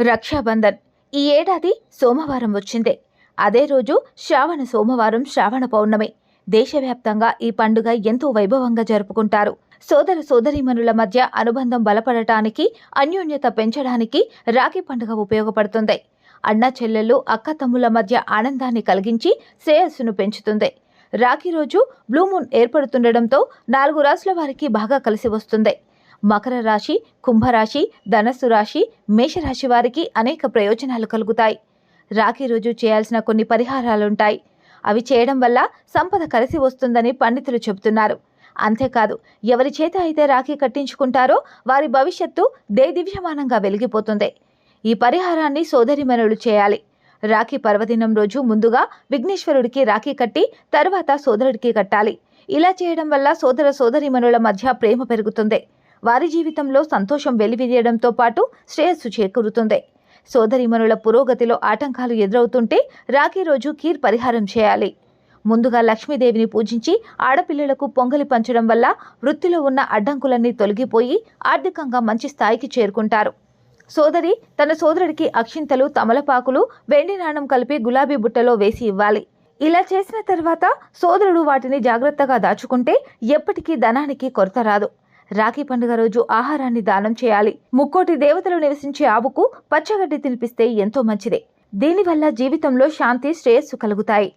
రక్షాబంధన్. ఈ ఏడాది సోమవారం వచ్చిందే. అదే రోజు శ్రావణ సోమవారం శ్రావణ పౌర్ణమి. దేశవ్యాప్తంగా ఈ పండుగ ఎంతో వైభవంగా జరుపుకుంటారు. సోదర సోదరీమణుల మధ్య అనుబంధం బలపడటానికి అన్యోన్యత పెంచడానికి రాఖీ పండుగ ఉపయోగపడుతుంది. అన్న చెల్లెలు అక్క తమ్ముల మధ్య ఆనందాన్ని కలిగించి శ్రేయస్సును పెంచుతుంది. రాఖీ రోజు బ్లూమూన్ ఏర్పడుతుండటంతో నాలుగు రాసుల వారికి బాగా కలిసి వస్తుంది. మకర రాశి కుంభరాశి ధనస్సు రాశి మేషరాశి వారికి అనేక ప్రయోజనాలు కలుగుతాయి. రాఖీ రోజు చేయాల్సిన కొన్ని పరిహారాలుంటాయి. అవి చేయడం వల్ల సంపద కలిసి వస్తుందని పండితులు చెబుతున్నారు. అంతేకాదు ఎవరి చేత అయితే రాఖీ కట్టించుకుంటారో వారి భవిష్యత్తు దేదివ్యమానంగా వెలిగిపోతుంది. ఈ పరిహారాన్ని సోదరిమణులు చేయాలి. రాఖీ పర్వదినం రోజు ముందుగా విఘ్నేశ్వరుడికి రాఖీ కట్టి తర్వాత సోదరుడికి కట్టాలి. ఇలా చేయడం వల్ల సోదర సోదరిమణుల మధ్య ప్రేమ పెరుగుతుంది. వారి జీవితంలో సంతోషం వెలివిరియడంతో పాటు శ్రేయస్సు చేకూరుతుంది. సోదరిమనుల పురోగతిలో ఆటంకాలు ఎదురవుతుంటే రాఖీ రోజు కీర్ పరిహారం చేయాలి. ముందుగా లక్ష్మీదేవిని పూజించి ఆడపిల్లలకు పొంగలి పంచడం వల్ల వృత్తిలో ఉన్న అడ్డంకులన్నీ తొలగిపోయి ఆర్థికంగా మంచి స్థాయికి చేరుకుంటారు. సోదరి తన సోదరుడికి అక్షింతలు తమలపాకులు వెండి నాణం కలిపి గులాబీ బుట్టలో వేసి ఇవ్వాలి. ఇలా చేసిన తర్వాత సోదరుడు వాటిని జాగ్రత్తగా దాచుకుంటే ఎప్పటికీ ధనానికి కొరత రాదు. రాఖీ పండుగ రోజు ఆహారాన్ని దానం చేయాలి. ముక్కోటి దేవతలు నివసించే ఆవుకు పచ్చగడ్డి తినిపిస్తే ఎంతో మంచిదే. దీనివల్ల జీవితంలో శాంతి శ్రేయస్సు కలుగుతాయి.